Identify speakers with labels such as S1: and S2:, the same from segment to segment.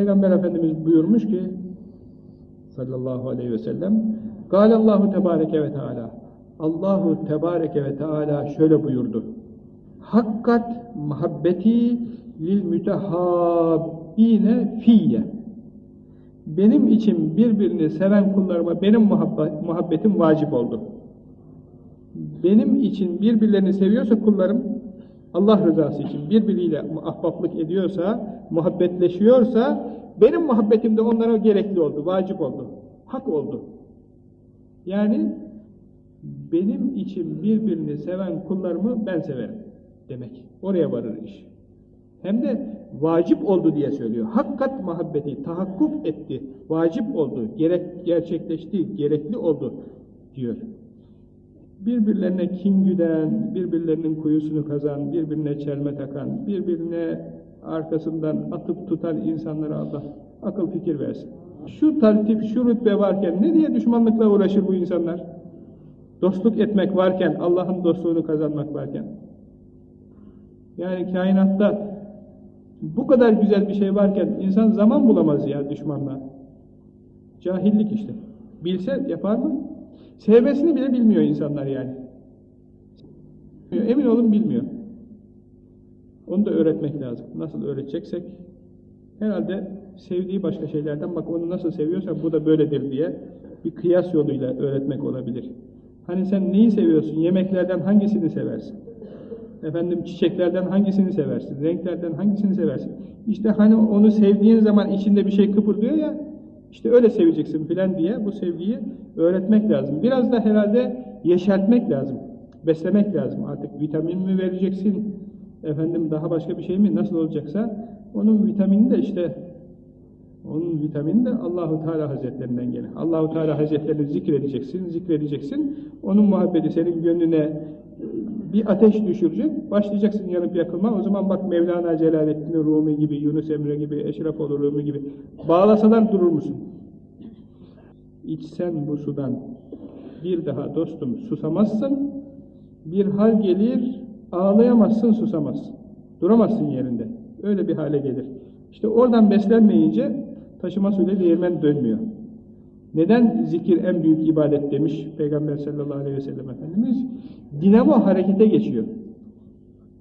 S1: Peygamber Efendimiz buyurmuş ki sallallahu aleyhi ve sellem Allahu Tebareke ve Teala Allahu Tebareke ve Teala şöyle buyurdu. Hakkat muhabbeti lil mütehabbine fiyye benim için birbirini seven kullarıma benim muhabbetim vacip oldu. Benim için birbirlerini seviyorsa kullarım, Allah rızası için birbiriyle ahbaplık ediyorsa, muhabbetleşiyorsa, benim muhabbetim de onlara gerekli oldu, vacip oldu, hak oldu. Yani benim için birbirini seven kullarımı ben severim demek. Oraya varır iş. Hem de vacip oldu diye söylüyor. Hakkat muhabbeti tahakkuk etti, vacip oldu, gerek, gerçekleşti, gerekli oldu diyor. Birbirlerine kin güden, birbirlerinin kuyusunu kazan, birbirine çelme takan, birbirine arkasından atıp tutan insanlara Allah akıl fikir versin. Şu tertip, şu rütbe varken ne diye düşmanlıkla uğraşır bu insanlar? Dostluk etmek varken, Allah'ın dostluğunu kazanmak varken. Yani kainatta bu kadar güzel bir şey varken insan zaman bulamaz ya düşmanla. Cahillik işte. Bilse yapar mı? Sevmesini bile bilmiyor insanlar yani. Emin olun bilmiyor. Onu da öğretmek lazım. Nasıl öğreteceksek herhalde sevdiği başka şeylerden bak onu nasıl seviyorsan bu da böyledir diye bir kıyas yoluyla öğretmek olabilir. Hani sen neyi seviyorsun? Yemeklerden hangisini seversin? Efendim çiçeklerden hangisini seversin? Renklerden hangisini seversin? İşte hani onu sevdiğin zaman içinde bir şey kıpırdıyor ya, işte öyle seveceksin filan diye bu sevgiyi öğretmek lazım. Biraz da herhalde yeşertmek lazım. Beslemek lazım. Artık vitamin mi vereceksin? Efendim daha başka bir şey mi? Nasıl olacaksa onun vitamini de işte onun vitamini de Allahu Teala Hazretlerinden gelir. Allahu Teala Hazretlerini zikredeceksin, zikredeceksin. Onun muhabbeti senin gönlüne bir ateş düşürecek, başlayacaksın yanıp yakılma. O zaman bak Mevlana Celaleddin Rumi gibi, Yunus Emre gibi, Eşrefoğlu Rumi gibi bağlasalar durur musun? İçsen bu sudan bir daha dostum susamazsın, bir hal gelir, ağlayamazsın, susamazsın. Duramazsın yerinde. Öyle bir hale gelir. İşte oradan beslenmeyince taşıma suyla değirmen dönmüyor. Neden zikir en büyük ibadet demiş Peygamber sallallahu aleyhi ve sellem Efendimiz? Dinamo harekete geçiyor.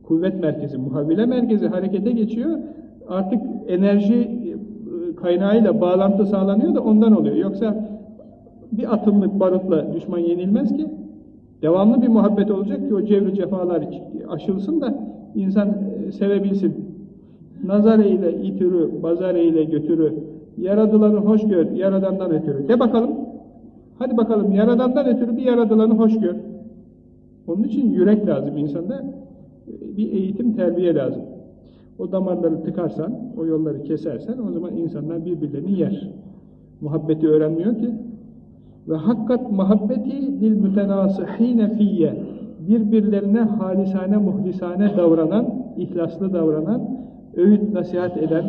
S1: Kuvvet merkezi, muhavile merkezi harekete geçiyor. Artık enerji e, kaynağıyla bağlantı sağlanıyor da ondan oluyor. Yoksa bir atımlık barutla düşman yenilmez ki. Devamlı bir muhabbet olacak ki o cevri cefalar aşılsın da insan e, sevebilsin. Nazar eyle itürü, bazar eyle götürü, Yaradılanı hoş gör, yaradandan ötürü. De bakalım. Hadi bakalım, yaradandan ötürü bir yaradılanı hoş gör. Onun için yürek lazım insanda. Bir eğitim, terbiye lazım. O damarları tıkarsan, o yolları kesersen, o zaman insanlar birbirlerini yer. Muhabbeti öğrenmiyor ki. Ve hakkat muhabbeti dil mütenasihine fiyye. Birbirlerine halisane, muhlisane davranan, ihlaslı davranan, öğüt, nasihat eden,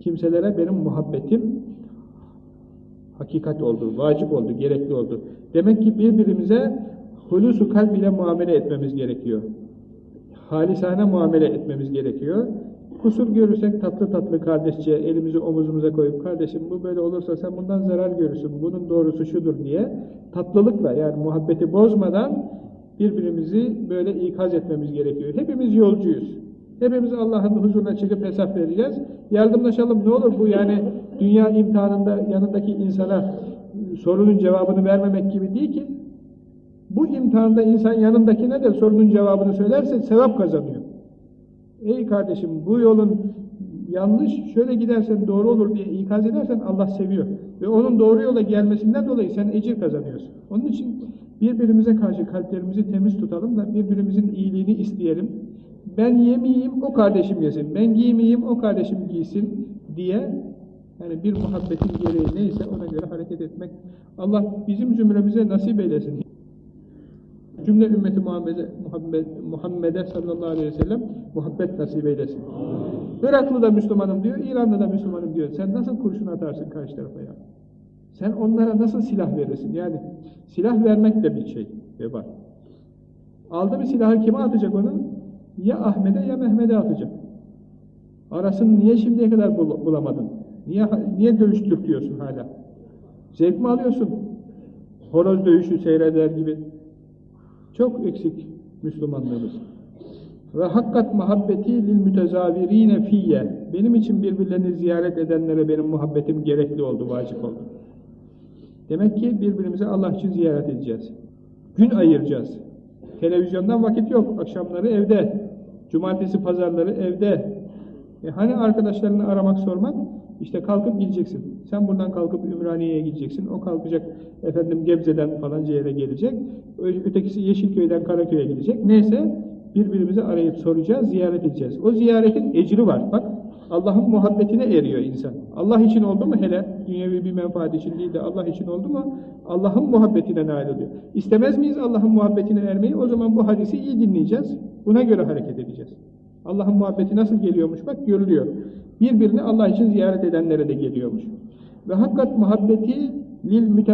S1: kimselere benim muhabbetim hakikat oldu, vacip oldu, gerekli oldu. Demek ki birbirimize hulusu kalb ile muamele etmemiz gerekiyor. Halisane muamele etmemiz gerekiyor. Kusur görürsek tatlı tatlı kardeşçe elimizi omuzumuza koyup kardeşim bu böyle olursa sen bundan zarar görürsün, bunun doğrusu şudur diye tatlılıkla yani muhabbeti bozmadan birbirimizi böyle ikaz etmemiz gerekiyor. Hepimiz yolcuyuz. Hepimiz Allah'ın huzuruna çıkıp hesap vereceğiz. Yardımlaşalım ne olur bu yani dünya imtihanında yanındaki insana sorunun cevabını vermemek gibi değil ki. Bu imtihanda insan yanındakine de sorunun cevabını söylerse sevap kazanıyor. Ey kardeşim bu yolun yanlış, şöyle gidersen doğru olur diye ikaz edersen Allah seviyor. Ve onun doğru yola gelmesinden dolayı sen ecir kazanıyorsun. Onun için birbirimize karşı kalplerimizi temiz tutalım da birbirimizin iyiliğini isteyelim ben yemeyeyim o kardeşim yesin, ben giymeyeyim o kardeşim giysin diye yani bir muhabbetin gereği neyse ona göre hareket etmek Allah bizim zümremize nasip eylesin. Cümle ümmeti Muhammed'e Muhammed, Muhammed'e sallallahu aleyhi ve sellem muhabbet nasip eylesin. Iraklı da Müslümanım diyor, İranlı da Müslümanım diyor. Sen nasıl kurşun atarsın karşı tarafa ya? Sen onlara nasıl silah verirsin? Yani silah vermek de bir şey, veba. Aldı bir silahı kime atacak onu? Ya Ahmet'e ya Mehmet'e atacak. Arasını niye şimdiye kadar bul- bulamadın? Niye niye dövüştürtüyorsun hala? Zevk mi alıyorsun? Horoz dövüşü seyreder gibi. Çok eksik Müslümanlığımız. Ve hakkat muhabbeti lil mütezavirine fiyye. Benim için birbirlerini ziyaret edenlere benim muhabbetim gerekli oldu, vacip oldu. Demek ki birbirimizi Allah için ziyaret edeceğiz. Gün ayıracağız. Televizyondan vakit yok. Akşamları evde. Cumartesi pazarları evde. E hani arkadaşlarını aramak sormak? İşte kalkıp gideceksin. Sen buradan kalkıp Ümraniye'ye gideceksin. O kalkacak efendim Gebze'den falanca yere gelecek. Ötekisi Yeşilköy'den Karaköy'e gidecek. Neyse birbirimizi arayıp soracağız, ziyaret edeceğiz. O ziyaretin ecri var. Bak Allah'ın muhabbetine eriyor insan. Allah için oldu mu hele, dünyevi bir menfaat için değil de Allah için oldu mu, Allah'ın muhabbetine nail oluyor. İstemez miyiz Allah'ın muhabbetine ermeyi? O zaman bu hadisi iyi dinleyeceğiz. Buna göre hareket edeceğiz. Allah'ın muhabbeti nasıl geliyormuş bak görülüyor. Birbirini Allah için ziyaret edenlere de geliyormuş. Ve hakikat muhabbeti lil müte